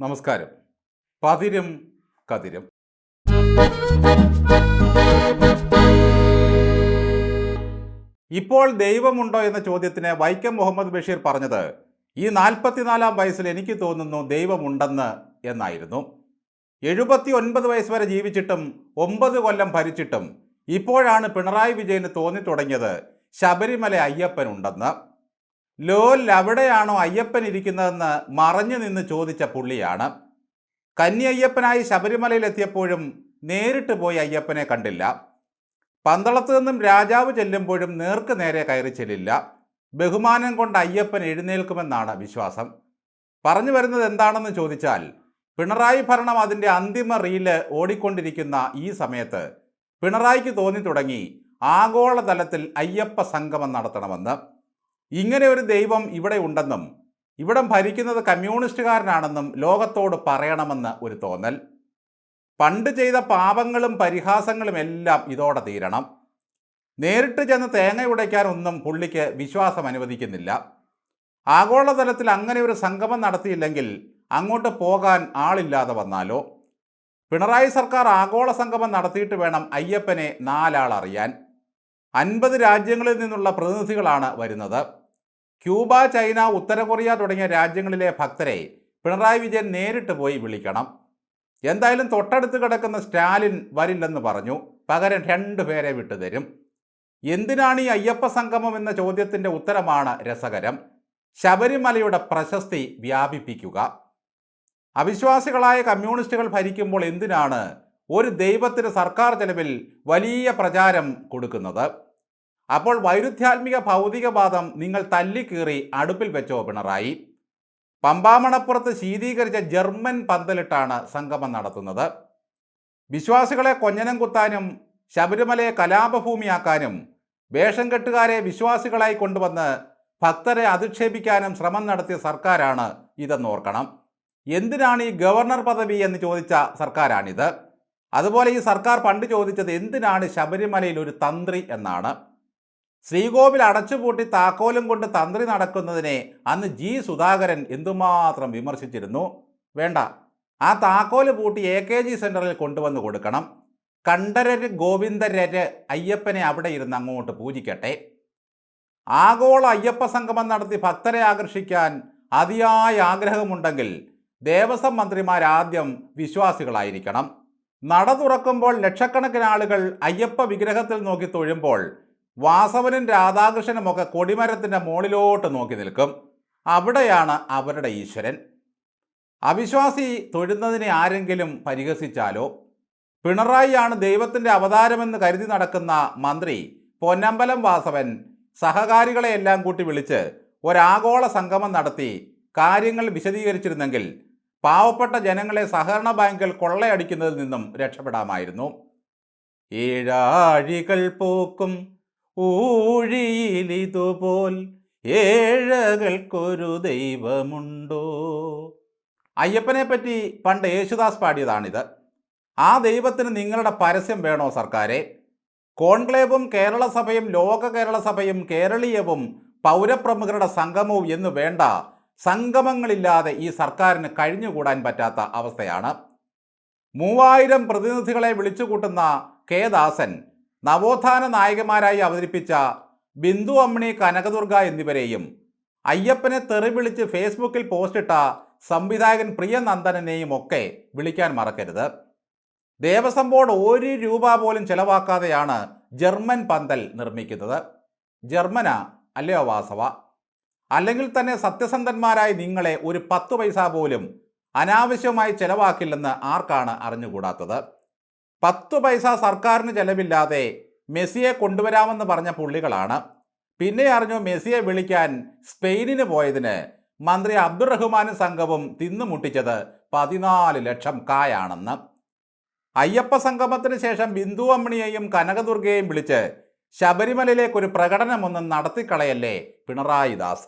നമസ്കാരം. പതിരും കതിരും. ഇപ്പോൾ ദൈവമുണ്ടോ എന്ന ചോദ്യത്തിന് വൈക്കം മുഹമ്മദ് ബഷീർ പറഞ്ഞത് ഈ നാൽപ്പത്തിനാലാം വയസ്സിൽ എനിക്ക് തോന്നുന്നു ദൈവമുണ്ടെന്ന് എന്നായിരുന്നു. എഴുപത്തി ഒൻപത് വയസ്സ് വരെ ജീവിച്ചിട്ടും ഒമ്പത് കൊല്ലം ഭരിച്ചിട്ടും ഇപ്പോഴാണ് പിണറായി വിജയന് തോന്നി തുടങ്ങിയത് ശബരിമല അയ്യപ്പനുണ്ടെന്ന്. ലോൽ എവിടെയാണോ അയ്യപ്പൻ ഇരിക്കുന്നതെന്ന് മറഞ്ഞു നിന്ന് ചോദിച്ച പുള്ളിയാണ്. കന്നി അയ്യപ്പനായി ശബരിമലയിലെത്തിയപ്പോഴും നേരിട്ട് പോയി അയ്യപ്പനെ കണ്ടില്ല. പന്തളത്തു നിന്നും രാജാവ് ചെല്ലുമ്പോഴും നേർക്ക് നേരെ കയറി ചെല്ലില്ല. ബഹുമാനം കൊണ്ട് അയ്യപ്പൻ എഴുന്നേൽക്കുമെന്നാണ് വിശ്വാസം. പറഞ്ഞു വരുന്നത് എന്താണെന്ന് ചോദിച്ചാൽ പിണറായി ഭരണം അതിന്റെ അന്തിമ റീൽ ഓടിക്കൊണ്ടിരിക്കുന്ന ഈ സമയത്ത് പിണറായിക്ക് തോന്നി തുടങ്ങി ആഗോളതലത്തിൽ അയ്യപ്പ സംഗമം നടത്തണമെന്ന്. ഇങ്ങനെ ഒരു ദൈവം ഇവിടെ ഉണ്ടെന്നും ഇവിടം ഭരിക്കുന്നത് കമ്മ്യൂണിസ്റ്റുകാരനാണെന്നും ലോകത്തോട് പറയണമെന്ന് ഒരു തോന്നൽ. പണ്ട് ചെയ്ത പാപങ്ങളും പരിഹാസങ്ങളും എല്ലാം ഇതോടെ തീരണം. നേരിട്ട് ചെന്ന് തേങ്ങ ഉടയ്ക്കാനൊന്നും പുള്ളിക്ക് വിശ്വാസം അനുവദിക്കുന്നില്ല. ആഗോളതലത്തിൽ അങ്ങനെ ഒരു സംഗമം നടത്തിയില്ലെങ്കിൽ അങ്ങോട്ട് പോകാൻ ആളില്ലാതെ വന്നാലോ? പിണറായി സർക്കാർ ആഗോള സംഗമം നടത്തിയിട്ട് വേണം അയ്യപ്പനെ നാലാൾ അറിയാൻ അൻപത് രാജ്യങ്ങളിൽ നിന്നുള്ള പ്രതിനിധികളാണ് വരുന്നത്. ക്യൂബ ചൈന ഉത്തര കൊറിയ തുടങ്ങിയ രാജ്യങ്ങളിലെ ഭക്തരെ പിണറായി വിജയൻ നേരിട്ട് പോയി വിളിക്കണം. എന്തായാലും തൊട്ടടുത്ത് കിടക്കുന്ന സ്റ്റാലിൻ വരില്ലെന്ന് പറഞ്ഞു. പകരം രണ്ടു പേരെ വിട്ടുതരും എന്തിനാണ് ഈ അയ്യപ്പ സംഗമം എന്ന ചോദ്യത്തിന്റെ ഉത്തരമാണ് രസകരം. ശബരിമലയുടെ പ്രശസ്തി വ്യാപിപ്പിക്കുക. അവിശ്വാസികളായ കമ്മ്യൂണിസ്റ്റുകൾ ഭരിക്കുമ്പോൾ എന്തിനാണ് ഒരു ദൈവത്തിന് സർക്കാർ ചെലവിൽ വലിയ പ്രചാരം കൊടുക്കുന്നത്? അപ്പോൾ വൈരുദ്ധ്യാത്മിക ഭൗതികവാദം നിങ്ങൾ തല്ലിക്കീറി അടുപ്പിൽ വെച്ചോ പിണറായി. പമ്പാമണപ്പുറത്ത് ശീതീകരിച്ച ജർമ്മൻ പന്തലിട്ടാണ് സംഗമം നടത്തുന്നത്. വിശ്വാസികളെ കൊഞ്ഞനം കുത്താനും ശബരിമലയെ കലാപഭൂമിയാക്കാനും വേഷം കെട്ടുകാരെ വിശ്വാസികളായി കൊണ്ടുവന്ന് ഭക്തരെ അധിക്ഷേപിക്കാനും ശ്രമം നടത്തിയ സർക്കാരാണ് ഇതെന്നോർക്കണം. എന്തിനാണ് ഈ ഗവർണർ പദവി എന്ന് ചോദിച്ച സർക്കാരാണിത്? അതുപോലെ ഈ സർക്കാർ പണ്ട് ചോദിച്ചത് എന്തിനാണ് ശബരിമലയിൽ ഒരു തന്ത്രി എന്നാണ്. ശ്രീകോവിൽ അടച്ചുപൂട്ടി താക്കോലും കൊണ്ട് തന്ത്രി നടക്കുന്നതിനെ അന്ന് ജി സുധാകരൻ എന്തുമാത്രം വിമർശിച്ചിരുന്നു? വേണ്ട. ആ താക്കോൽ പൂട്ടി എ കെ ജി സെന്ററിൽ കൊണ്ടുവന്ന് കൊടുക്കണം. കണ്ഠരര് ഗോവിന്ദരര് അയ്യപ്പനെ അവിടെ ഇരുന്ന് അങ്ങോട്ട് പൂജിക്കട്ടെ. ആഗോള അയ്യപ്പ സംഗമം നടത്തി ഭക്തരെ ആകർഷിക്കാൻ അതിയായ ആഗ്രഹമുണ്ടെങ്കിൽ ദേവസ്വം മന്ത്രിമാരാദ്യം വിശ്വാസികളായിരിക്കണം. നട തുറക്കുമ്പോൾ ലക്ഷക്കണക്കിന് ആളുകൾ അയ്യപ്പ വിഗ്രഹത്തിൽ നോക്കി തൊഴുമ്പോൾ വാസവനും രാധാകൃഷ്ണനുമൊക്കെ കൊടിമരത്തിന്റെ മുകളിലോട്ട് നോക്കി നിൽക്കും. അവിടെയാണ് അവരുടെ ഈശ്വരൻ. അവിശ്വാസി തൊഴുന്നതിനെ ആരെങ്കിലും പരിഹസിച്ചാലോ? പിണറായിയാണ് ദൈവത്തിന്റെ അവതാരമെന്ന് കരുതി നടക്കുന്ന മന്ത്രി പൊന്നമ്പലം വാസവൻ സഹകാരികളെയെല്ലാം കൂട്ടി വിളിച്ച് ഒരാഗോള സംഗമം നടത്തി കാര്യങ്ങൾ വിശദീകരിച്ചിരുന്നെങ്കിൽ പാവപ്പെട്ട ജനങ്ങളെ സഹകരണ ബാങ്കുകൾ കൊള്ളയടിക്കുന്നതിൽ നിന്നും രക്ഷപ്പെടാമായിരുന്നു. ഏഴാഴികൾ പോക്കും ഊഴിയിലിതുപോൽ ഏഴകൾക്കൊരു ദൈവമുണ്ടോ? അയ്യപ്പനെ പറ്റി പണ്ട് യേശുദാസ് പാടിയതാണിത്. ആ ദൈവത്തിന് നിങ്ങളുടെ പരസ്യം വേണോ സർക്കാരെ? കോൺക്ലേവും കേരള സഭയും ലോക കേരള സഭയും കേരളീയവും പൗരപ്രമുഖരുടെ സംഗമവും എന്ന് വേണ്ട സംഗമങ്ങളില്ലാതെ ഈ സർക്കാരിന് കഴിഞ്ഞുകൂടാൻ പറ്റാത്ത അവസ്ഥയാണ്. മൂവായിരം പ്രതിനിധികളെ വിളിച്ചുകൂട്ടുന്ന കെ ദാസൻ നവോത്ഥാന നായകന്മാരായി അവതരിപ്പിച്ച ബിന്ദു അമ്മിണി കനകദുർഗ എന്നിവരെയും അയ്യപ്പനെ തെറി വിളിച്ച് ഫേസ്ബുക്കിൽ പോസ്റ്റിട്ട സംവിധായകൻ പ്രിയ പ്രിയനന്ദനെയും ഒക്കെ വിളിക്കാൻ മറക്കരുത്. ദേവസ്വം ബോർഡ് ഒരു രൂപ പോലും ചെലവാക്കാതെയാണ് ജർമ്മൻ പന്തൽ നിർമ്മിക്കുന്നത്. ജർമ്മന അല്ലയോ വാസവ? അല്ലെങ്കിൽ തന്നെ സത്യസന്ധന്മാരായ നിങ്ങളെ ഒരു പത്ത് പൈസ പോലും അനാവശ്യമായി ചെലവാക്കില്ലെന്ന് ആർക്കാണ് അറിഞ്ഞുകൂടാത്തത്? പത്ത് പൈസ സർക്കാരിന് ചെലവില്ലാതെ മെസ്സിയെ കൊണ്ടുവരാമെന്ന് പറഞ്ഞ പുള്ളികളാണ്. പിന്നെ അറിഞ്ഞു മെസ്സിയെ വിളിക്കാൻ സ്പെയിനിന് പോയതിന് മന്ത്രി അബ്ദുറഹ്മാനും സംഘവും തിന്നുമുട്ടിച്ചത് പതിനാല് ലക്ഷം കായാണെന്ന്. അയ്യപ്പ സംഗമത്തിന് ശേഷം ബിന്ദു അമ്മിണിയെയും കനകദുർഗയെയും വിളിച്ച് ശബരിമലയിലേക്കൊരു പ്രകടനമൊന്നും നടത്തിക്കളയല്ലേ പിണറായി ദാസ?